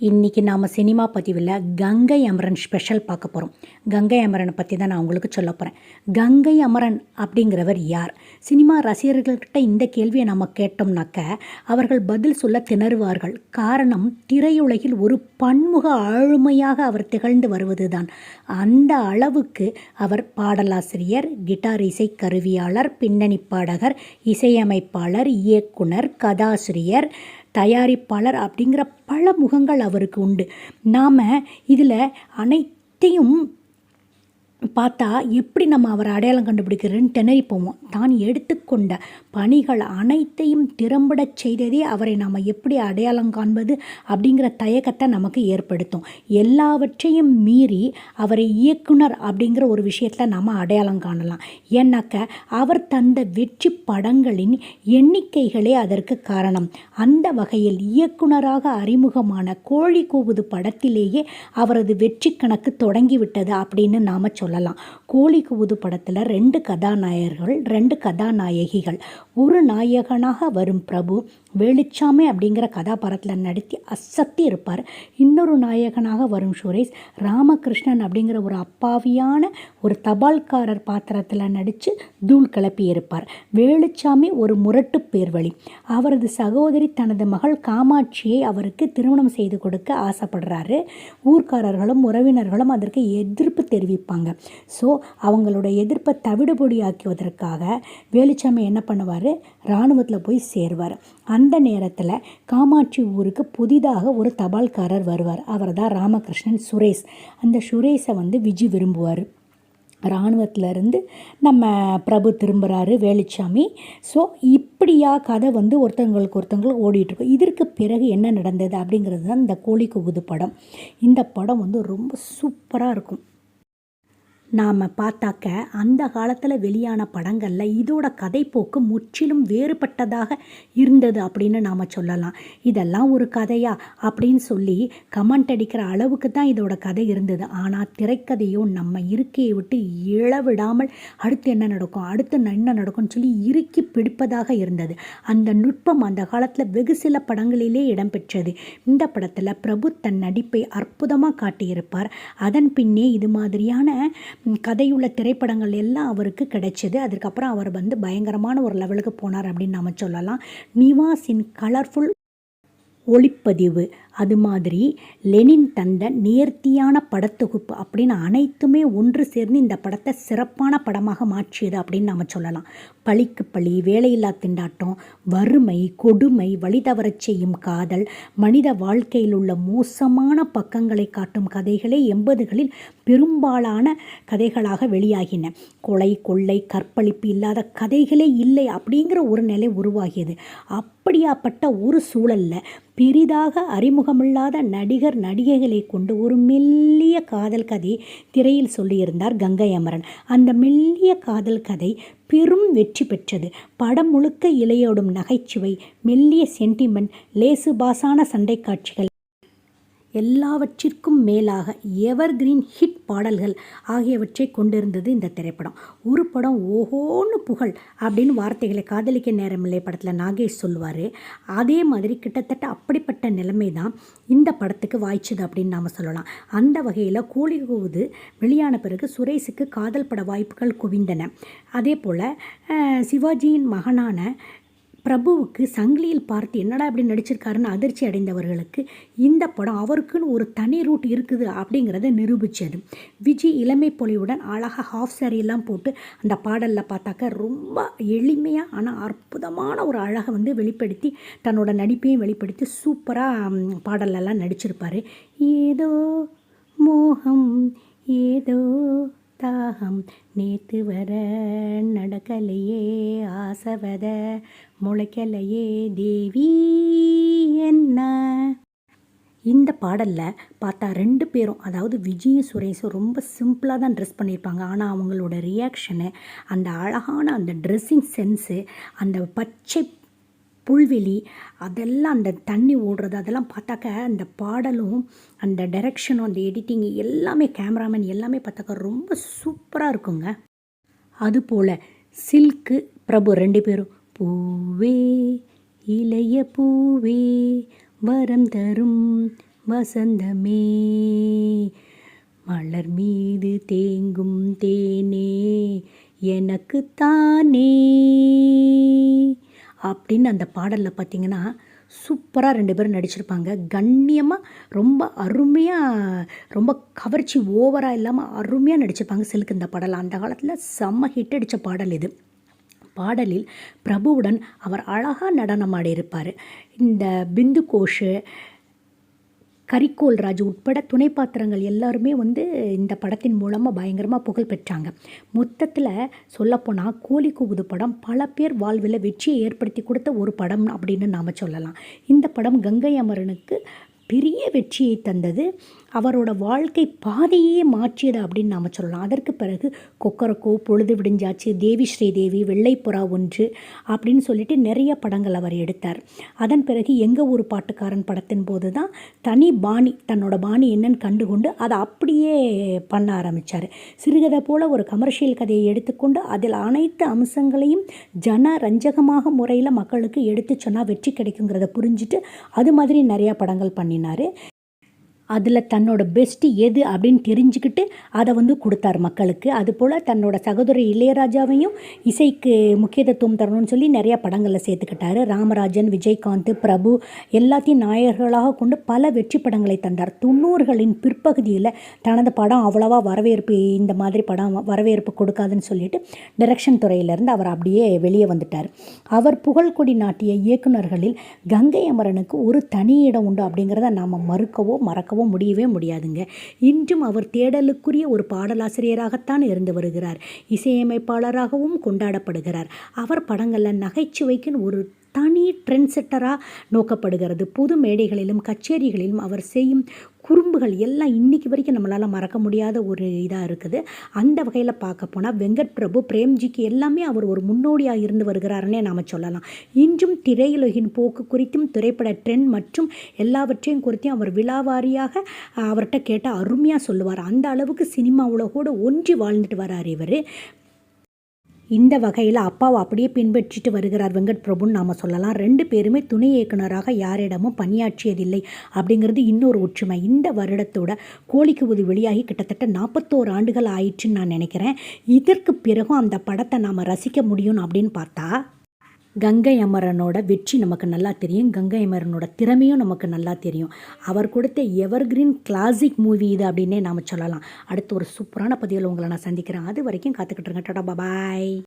இன்றைக்கி நாம் சினிமா பதிவில் கங்கை அமரன் ஸ்பெஷல் பார்க்க போகிறோம் கங்கை அமரனை பற்றி தான் நான் உங்களுக்கு சொல்ல போகிறேன் கங்கை அமரன் அப்படிங்கிறவர் யார்? சினிமா ரசிகர்கள்கிட்ட இந்த கேள்வியை நம்ம கேட்டோம்னாக்க அவர்கள் பதில் சொல்ல திணறுவார்கள். காரணம் திரையுலகில் ஒரு பன்முக ஆளுமையாக அவர் திகழ்ந்து வருவது தான் அந்த அளவுக்கு அவர் பாடலாசிரியர் கிட்டார் இசை கருவியாளர் பின்னணி பாடகர் இசையமைப்பாளர் இயக்குனர் கதாசிரியர் தயாரிப்பாளர் அப்படிங்கிற பல முகங்கள் அவருக்கு உண்டு. நாம் இதில் அனைத்தையும் பார்த்தா எப்படி நம்ம அவரை அடையாளம் கண்டுபிடிக்கிறதுன்னு திணறி போவோம் தான் எடுத்துக்கொண்ட பணிகள் அனைத்தையும் திறம்படச் செய்ததே அவரை நாம் எப்படி அடையாளம் காண்பது அப்படிங்கிற தயக்கத்தை நமக்கு ஏற்படுத்தும். எல்லாவற்றையும் மீறி அவரை இயக்குனர் அப்படிங்கிற ஒரு விஷயத்தில் நாம் அடையாளம் காணலாம். ஏன்னாக்க அவர் தந்த வெற்றி படங்களின் எண்ணிக்கைகளே அதற்கு காரணம். அந்த வகையில் இயக்குனராக அறிமுகமான கோழி கூவுது படத்திலேயே அவரது வெற்றி கணக்கு தொடங்கிவிட்டது அப்படின்னு நாம் சொல்லலாம். கோழி கூவுது படத்தில் ரெண்டு கதாநாயகர்கள் ரெண்டு கதாநாயகிகள். ஒரு நாயகனாக வரும் பிரபு வேலுச்சாமி அப்படிங்கிற கதாபாத்திரத்தில் நடித்து அசத்தி இருப்பார். இன்னொரு நாயகனாக வரும் சுரேஷ் ராமகிருஷ்ணன் அப்படிங்கிற ஒரு அப்பாவியான ஒரு தபால்காரர் பாத்திரத்தில் நடித்து தூள் கிளப்பி இருப்பார். வேலுச்சாமி ஒரு முரட்டு பேர்வழி. அவரது சகோதரி தனது மகள் காமாட்சியை அவருக்கு திருமணம் செய்து கொடுக்க ஆசைப்படுறாரு. ஊர்க்காரர்களும் உறவினர்களும் அதற்கு எதிர்ப்பு தெரிவிப்பாங்க. ஸோ அவங்களோட எதிர்ப்பை தவிடுபொடியாக்குவதற்காக வேலுச்சாமி என்ன பண்ணுவார்? இராணுவத்தில் போய் சேருவார். அந்த நேரத்தில் காமாட்சி ஊருக்கு புதிதாக ஒரு தபால்காரர் வருவார். அவர் தான் ராமகிருஷ்ணன் சுரேஷ். அந்த சுரேஷை வந்து விஜி விரும்புவார். இராணுவத்திலேருந்து நம்ம பிரபு திரும்புகிறாரு வேலுச்சாமி. ஸோ இப்படியா கதை வந்து ஒருத்தவங்களுக்கு ஒருத்தவங்களுக்கு ஓடிட்டுருக்கும் இதற்கு பிறகு என்ன நடந்தது அப்படிங்கிறது தான் இந்த கோழி கூவுது படம். இந்த படம் வந்து ரொம்ப சூப்பராக இருக்கும். நாம் பார்த்தாக்க அந்த காலத்தில் வெளியான படங்களில் இதோட கதைப்போக்கு முற்றிலும் வேறுபட்டதாக இருந்தது அப்படின்னு நாம் சொல்லலாம். இதெல்லாம் ஒரு கதையா அப்படின்னு சொல்லி கமெண்ட் அடிக்கிற அளவுக்கு தான் இதோட கதை இருந்தது. ஆனால் திரைக்கதையும் நம்ம இருக்கையை விட்டு இழவிடாமல் அடுத்து என்ன நடக்கும் அடுத்து என்ன நடக்கும்னு சொல்லி இறுக்கி பிடிப்பதாக இருந்தது. அந்த நுட்பம் அந்த காலத்தில் வெகு சில படங்களிலே இடம்பெற்றது. இந்த படத்தில் பிரபு தன் நடிப்பை அற்புதமாக காட்டியிருப்பார். அதன் பின்னே இது மாதிரியான கதையுள்ள திரைப்படங்கள் எல்லாம் அவருக்கு கிடைச்சிது. அதுக்கப்புறம் அவர் வந்து பயங்கரமான ஒரு லெவலுக்கு போனார் அப்படின்னு நம்ம சொல்லலாம். நிவாஸின் கலர்ஃபுல் ஒளிப்பதிவு. அது மாதிரி லெனின் தந்த நேர்த்தியான படத்தொகுப்பு அப்படின்னு அனைத்துமே ஒன்று சேர்ந்து இந்த படத்தை சிறப்பான படமாக மாற்றியது அப்படின்னு நாம் சொல்லலாம். பழிக்கு பழி வேலையில்லா திண்டாட்டம் வறுமை கொடுமை வழிதவரச் செய்யும் காதல் மனித வாழ்க்கையில் உள்ள மோசமான பக்கங்களை காட்டும் கதைகளே எண்பதுகளில் பெரும்பாலான கதைகளாக வெளியாகின. கொலை கொள்ளை கற்பழிப்பு இல்லாத கதைகளே இல்லை அப்படிங்கிற ஒரு நிலை உருவாகியது. அப்படியாப்பட்ட ஒரு சூழலில் பெரிதாக அறிமுகமில்லாத நடிகர் நடிகைகளை கொண்டு ஒரு மெல்லிய காதல் கதை திரையில் சொல்லியிருந்தார் கங்கை அமரன் அந்த மெல்லிய காதல் கதை பெரும் வெற்றி பெற்றது. படம் முழுக்க இலையோடும் நகைச்சுவை மெல்லிய சென்டிமெண்ட் லேசு பாசான சண்டை காட்சிகள் எல்லாவற்றிற்கும் மேலாக எவர் கிரீன் ஹிட் பாடல்கள் ஆகியவற்றை கொண்டிருந்தது இந்த திரைப்படம். ஒரு படம் ஓஹோன்னு புகழ் அப்படின்னு வார்த்தைகளை காதலிக்க நேரமில்லை படத்தில் நாகேஷ் சொல்லுவார். அதே மாதிரி கிட்டத்தட்ட அப்படிப்பட்ட நிலைமை தான் இந்த படத்துக்கு வாய்ச்சது அப்படின்னு நாம் சொல்லலாம். அந்த வகையில் கூலி கூவுது வெளியான பிறகு சுரேஷுக்கு காதல் பட வாய்ப்புகள் குவிந்தன. அதே போல் சிவாஜியின் மகனான பிரபுவுக்கு சங்கிலியில் பார்த்து என்னடா இப்படி நடிச்சிருக்காருன்னு அதிர்ச்சி அடைந்தவர்களுக்கு இந்த படம் அவருக்குன்னு ஒரு தனி ரூட் இருக்குது அப்படிங்கிறத நிரூபித்தது விஜய் இளமை பொலிவுடன் அழகாக ஹாஃப் சாரியெல்லாம் போட்டு அந்த பாடலில் பார்த்தாக்க ரொம்ப எளிமையாக ஆனால் அற்புதமான ஒரு அழகை வந்து வெளிப்படுத்தி தன்னோட நடிப்பையும் வெளிப்படுத்தி சூப்பராக பாடலெல்லாம் நடிச்சிருப்பார். ஏதோ மோகம் ஏதோ தாகம் நேத்து வர நடக்கலையே ஆசவத முளைக்கலையே தேவி என்ன? இந்த பாடலில் பார்த்தா ரெண்டு பேரும் அதாவது விஜயும் சுரேஷும் ரொம்ப சிம்பிளாக தான் ட்ரெஸ் பண்ணியிருப்பாங்க. ஆனால் அவங்களோட ரியாக்ஷனு அந்த அழகான அந்த ட்ரெஸ்ஸிங் சென்ஸு அந்த பச்சை புல்வெளி அதெல்லாம் அந்த தண்ணி ஓடுறது அதெல்லாம் பார்த்தாக்க அந்த பாடலும் அந்த டைரக்ஷனும் அந்த எடிட்டிங் எல்லாமே கேமராமேன் எல்லாமே பார்த்தாக்க ரொம்ப சூப்பராக இருக்குங்க. அதுபோல் சில்க்கு பிரபு ரெண்டு பேரும் பூவே இளைய பூவே வரம் தரும் வசந்தமே மலர் மீது தேங்கும் தேனே எனக்கு தானே. அப்படின்னு அந்த பாடலில் பார்த்தீங்கன்னா சூப்பராக ரெண்டு பேரும் நடிச்சிருப்பாங்க. கண்ணியமாக ரொம்ப அருமையாக ரொம்ப கவர்ச்சி ஓவராக இல்லாமல் அருமையாக நடிச்சிருப்பாங்க சிலுக்கு இந்த பாடல். அந்த காலத்தில் செம்ம ஹிட் அடித்த பாடல் இது. பாடலில் பிரபுவுடன் அவர் அழகாக நடனம் ஆடியிருப்பார். இந்த பிந்து கோஷு கரிக்கோல் ராஜ் உட்பட துணை பாத்திரங்கள் எல்லாருமே வந்து இந்த படத்தின் மூலமாக பயங்கரமாக புகழ் பெற்றாங்க. மொத்தத்தில் சொல்லப்போனால் கோழி கூவுது படம் பல பேர் வாழ்வில் வெற்றியை ஏற்படுத்தி கொடுத்த ஒரு படம் அப்படின்னு நாம் சொல்லலாம். இந்த படம் கங்கை அமரனுக்கு பெரிய வெற்றியை தந்தது. அவரோட வாழ்க்கை பாதையே மாற்றியது அப்படின்னு நாம் சொல்லலாம். அதற்கு பிறகு கொக்கரக்கோ பொழுது விடிஞ்சாச்சு தேவி ஸ்ரீதேவி வெள்ளைப்புறா ஒன்று அப்படின்னு சொல்லிட்டு நிறைய படங்கள் அவர் எடுத்தார். அதன் பிறகு எங்கள் ஊர் பாட்டுக்காரன் படத்தின் போது தான் தனி பாணி தன்னோட பாணி என்னன்னு கண்டுகொண்டு அதை அப்படியே பண்ண ஆரம்பித்தார் சிறுகதை போல் ஒரு கமர்ஷியல் கதையை எடுத்துக்கொண்டு அதில் அனைத்து அம்சங்களையும் ஜன ரஞ்சகமாக முறையில் மக்களுக்கு எடுத்து சொன்னால் வெற்றி கிடைக்குங்கிறத புரிஞ்சுட்டு அது மாதிரி நிறையா படங்கள் பண்ணினார். அதில் தன்னோட பெஸ்ட்டு எது அப்படின்னு தெரிஞ்சுக்கிட்டு அதை வந்து கொடுத்தார் மக்களுக்கு. அதுபோல் தன்னோட சகோதரி இளையராஜாவையும் இசைக்கு முக்கியத்துவம் தரணும்னு சொல்லி நிறையா படங்களில் சேர்த்துக்கிட்டாரு. ராமராஜன் விஜயகாந்த் பிரபு எல்லாத்தையும் நாயகர்களாக கொண்டு பல வெற்றி படங்களை தந்தார். தொண்ணூறுகளின் பிற்பகுதியில் தனது படம் அவ்வளவா வரவேற்பு இந்த மாதிரி படம் வரவேற்பு கொடுக்காதுன்னு சொல்லிட்டு டைரக்ஷன் துறையிலேருந்து அவர் அப்படியே வெளியே வந்துட்டார். அவர் புகழ்கொடி நாட்டிய இயக்குநர்களில் கங்கை அமரனுக்கு ஒரு தனி இடம் உண்டு அப்படிங்கிறத நாம் மறுக்கவோ மறக்கவோ முடியவே முடியாதுங்க. இன்றும் அவர் தேடலுக்குரிய ஒரு பாடலாசிரியராகத்தான் இருந்து வருகிறார். இசையமைப்பாளராகவும் கொண்டாடப்படுகிறார். அவர் படங்களில் நகைச்சுவைக்குன்னு ஒரு தனி ட்ரெண்ட் செட்டராக நோக்கப்படுகிறது. பொது மேடைகளிலும் கச்சேரிகளிலும் அவர் செய்யும் குறும்புகள் எல்லாம் இன்றைக்கி வரைக்கும் நம்மளால் மறக்க முடியாத ஒரு இதாக இருக்குது. அந்த வகையில் பார்க்க போனால் வெங்கட் பிரபு பிரேம்ஜிக்கு எல்லாமே அவர் ஒரு முன்னோடியாக இருந்து வருகிறாருன்னே நாம் சொல்லலாம். இன்றும் திரையுலகின் போக்கு குறித்தும் திரைப்பட ட்ரெண்ட் மற்றும் எல்லாவற்றையும் குறித்தும் அவர் விழாவாரியாக அவர்கிட்ட கேட்டால் அருமையாக சொல்லுவார். அந்த அளவுக்கு சினிமா உலகோடு ஒன்றி வாழ்ந்துட்டு வரார் இவர். இந்த வகையில் அப்பாவை அப்படியே பின்பற்றிட்டு வருகிறார் வெங்கட் பிரபுன்னு நாம் சொல்லலாம். ரெண்டு பேருமே துணை இயக்குனராக யாரிடமும் பணியாற்றியதில்லை அப்படிங்கிறது இன்னொரு ஒற்றுமை. இந்த வருடத்தோட கோழிக்கு உது வெளியாகி கிட்டத்தட்ட நாற்பத்தோரு ஆண்டுகள் ஆயிடுச்சுன்னு நான் நினைக்கிறேன். இதற்கு பிறகும் அந்த படத்தை நாம் ரசிக்க முடியும் அப்படின்னு பார்த்தா கங்கை அமரனோட வெற்றி நமக்கு நல்லா தெரியும். கங்கை அமரனோட திறமையும் நமக்கு நல்லா தெரியும். அவர் கொடுத்த எவர்கிரீன் கிளாசிக் மூவி இது அப்படின்னே நாம் சொல்லலாம். அடுத்து ஒரு சூப்பரான பதிவில் உங்களை நான் சந்திக்கிறேன். அது வரைக்கும் காத்துக்கிட்டு இருங்க. டாடா பாய்